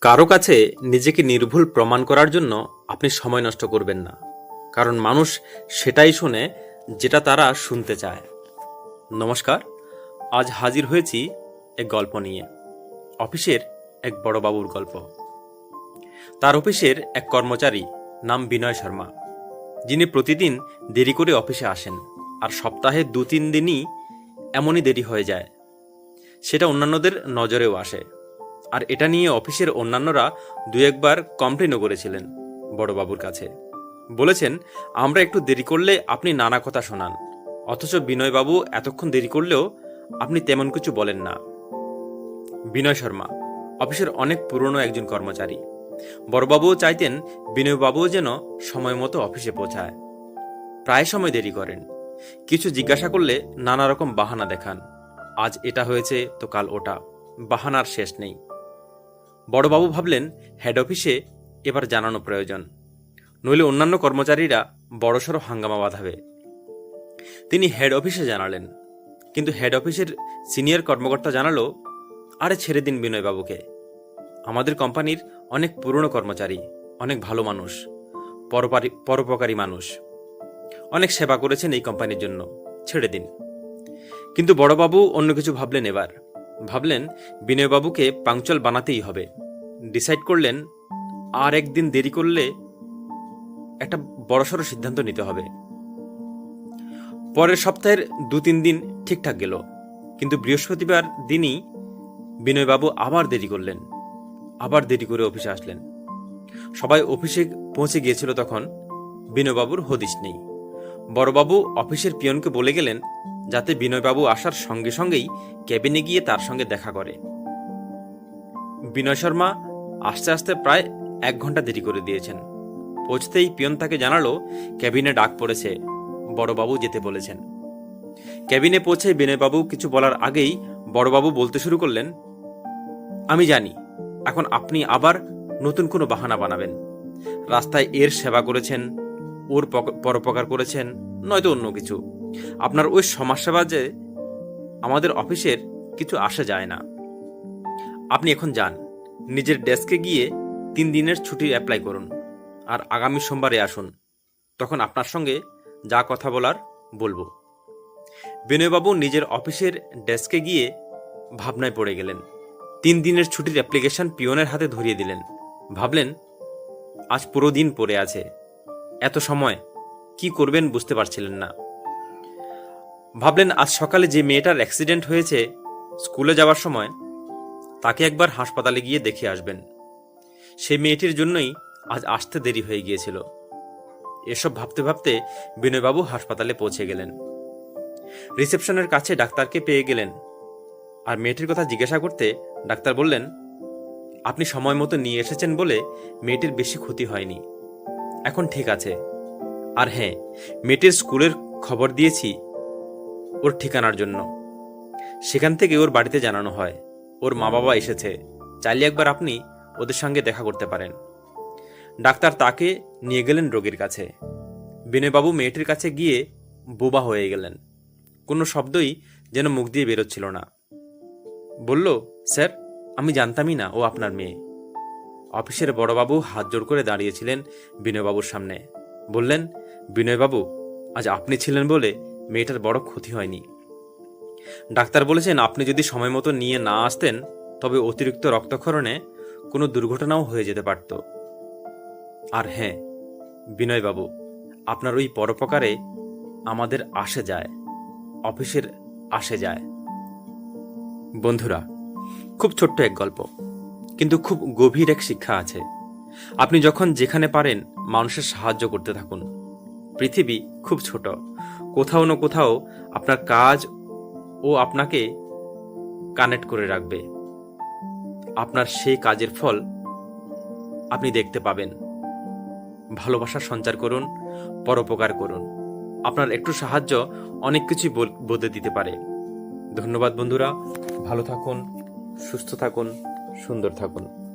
কারও কাছে নিজেকে নির্ভুল প্রমাণ করার জন্য আপনি সময় নষ্ট করবেন না। কারণ মানুষ সেটাই শোনে যেটা তারা শুনতে চায়। নমস্কার, আজ হাজির হয়েছি এক গল্প নিয়ে। অফিসের এক বড় বাবুর গল্প। তার অফিসের এক কর্মচারী নাম বিনয় শর্মা। যিনি প্রতিদিন দেরি করে অফিসে আসেন আর সপ্তাহে দু তিন দিনই এমনই দেরি হয়ে যায়। সেটা অন্যান্যদের নজরেও আসে। আর এটা নিয়ে অফিসের অন্যান্যরা দু একবার কমপ্লেনও করেছিলেন বড়বাবুর কাছে। বলেছেন, আমরা একটু দেরি করলে আপনি নানা কথা শোনান। অথচ বিনয়বাবু এতক্ষণ দেরি করলেও আপনি তেমন কিছু বলেন না। বিনয় শর্মা, অফিসের অনেক পুরনো একজন কর্মচারী। বড়বাবুও চাইতেন বিনয়বাবুও যেন সময় মতো অফিসে পৌঁছায়। প্রায় সময় দেরি করেন। কিছু জিজ্ঞাসা করলে নানা রকম বাহানা দেখান। আজ এটা হয়েছে, তো কাল ওটা। বাহানার শেষ নেই। বড়বাবু ভাবলেন, হেড অফিসে এবার জানানো প্রয়োজন। নইলে অন্যান্য কর্মচারীরা বড়সড় হাঙ্গামা বাঁধাবে। তিনি হেড অফিসে জানালেন। কিন্তু হেড অফিসের সিনিয়র কর্মকর্তা জানালো, আরে ছেড়ে দিন বিনয়বাবুকে। আমাদের কোম্পানির অনেক পুরনো কর্মচারী, অনেক ভালো মানুষ, পরোপারি, পরোপকারী মানুষ। অনেক সেবা করেছেন এই কোম্পানির জন্য, ছেড়ে দিন। কিন্তু বড়বাবু অন্য কিছু ভাবলেন এবার। ভাবলেন বিনয়বাবুকে পাংচল বানাতেই হবে। ডিসাইড করলেন, আর একদিন দেরি করলে একটা বড়সড় সিদ্ধান্ত নিতে হবে। পরের সপ্তাহের দু তিন দিন ঠিকঠাক গেল, কিন্তু বৃহস্পতিবার দিনই বিনয়বাবু আবার দেরি করলেন, আবার দেরি করে অফিসে আসলেন। সবাই অফিসে পৌঁছে গিয়েছিল তখন, বিনয়বাবুর হদিশ নেই। বড়বাবু অফিসের পিয়নকে বলে গেলেন যাতে বিনয়বাবু আসার সঙ্গে সঙ্গেই ক্যাবিনে গিয়ে তার সঙ্গে দেখা করে। বিনয় শর্মা আস্তে আস্তে প্রায় এক ঘণ্টা দেরি করে দিয়েছেন। পৌঁছতেই পিয়ন তাকে জানালো, ক্যাবিনে ডাক পড়েছে, বড়বাবু যেতে বলেছেন। কেবিনে পৌঁছে বিনয়বাবু কিছু বলার আগেই বড়বাবু বলতে শুরু করলেন, আমি জানি, এখন আপনি আবার নতুন কোনো বাহানা বানাবেন। রাস্তায় এর সেবা করেছেন, ওর পক- পরোপকার করেছেন, নয়তো অন্য কিছু। আপনার ওই সমাজসেবা যে আমাদের অফিসের কিছু আসে যায় না। আপনি এখন যান। নিজের ডেস্কে গিয়ে তিন দিনের ছুটি অ্যাপ্লাই করুন আর আগামী সোমবারে আসুন। তখন আপনার সঙ্গে যা কথা বলার বলব। বিনয়বাবু নিজের অফিসের ডেস্কে গিয়ে ভাবনায় পড়ে গেলেন। তিন দিনের ছুটির অ্যাপ্লিকেশন পিয়নের হাতে ধরিয়ে দিলেন। ভাবলেন, আজ পুরো দিন পড়ে আছে। এত সময় কি করবেন বুঝতে পারছিলেন না। ভাবলেন, আজ সকালে যে মেয়েটার অ্যাক্সিডেন্ট হয়েছে, স্কুলে যাওয়ার সময় তাকে একবার হাসপাতালে গিয়ে দেখে আসবেন। সে মেয়েটির জন্যই আজ আসতে দেরি হয়ে গিয়েছিল। এসব ভাবতে ভাবতে বিনয়বাবু হাসপাতালে পৌঁছে গেলেন। রিসেপশনের কাছে ডাক্তারকে পেয়ে গেলেন। আর মেয়েটির কথা জিজ্ঞাসা করতে ডাক্তার বললেন, আপনি সময় মতো নিয়ে এসেছেন বলে মেয়েটির বেশি ক্ষতি হয়নি। এখন ঠিক আছে। আর হ্যাঁ মেয়েটির স্কুলের খবর দিয়েছি ওর ঠিকানার জন্য। সেখান থেকে ওর বাড়িতে জানানো হয়। ওর মা বাবা এসেছে। চাইলে একবার আপনি ওদের সঙ্গে দেখা করতে পারেন। ডাক্তার তাকে নিয়ে গেলেন রোগীর কাছে। বিনয়বাবু মেয়েটির কাছে গিয়ে বোবা হয়ে গেলেন। কোনো শব্দই যেন মুখ দিয়ে বেরোচ্ছিল না। বলল, স্যার, আমি জানতামই না ও আপনার মেয়ে। অফিসের বড়বাবু হাত জোড় করে দাঁড়িয়েছিলেন বিনয়বাবুর সামনে। বললেন, বিনয়বাবু, আজ আপনি ছিলেন বলে মেয়েটার বড় ক্ষতি হয়নি। ডাক্তার বলেছেন, আপনি যদি সময় মতো নিয়ে না আসতেন, তবে অতিরিক্ত রক্তক্ষরণে কোনো দুর্ঘটনাও হয়ে যেতে পারত। আর হ্যাঁ বিনয়বাবু, আপনার ওই পরোপকারে আমাদের আসে যায়, অফিসের আসে যায়। বন্ধুরা, খুব ছোট্ট এক গল্প, কিন্তু খুব গভীর এক শিক্ষা আছে। আপনি যখন যেখানে পারেন, মানুষের সাহায্য করতে থাকুন। পৃথিবী খুব ছোট, কোথাও না কোথাও আপনার কাজ ও আপনাকে কানেক্ট করে রাখবে। আপনার সেই কাজের ফল আপনি দেখতে পাবেন। ভালোবাসা সঞ্চার করুন, পরোপকার করুন। আপনার একটু সাহায্য অনেক কিছুই বদলে দিতে পারে। ধন্যবাদ বন্ধুরা, ভালো থাকুন, সুস্থ থাকুন, সুন্দর থাকুন।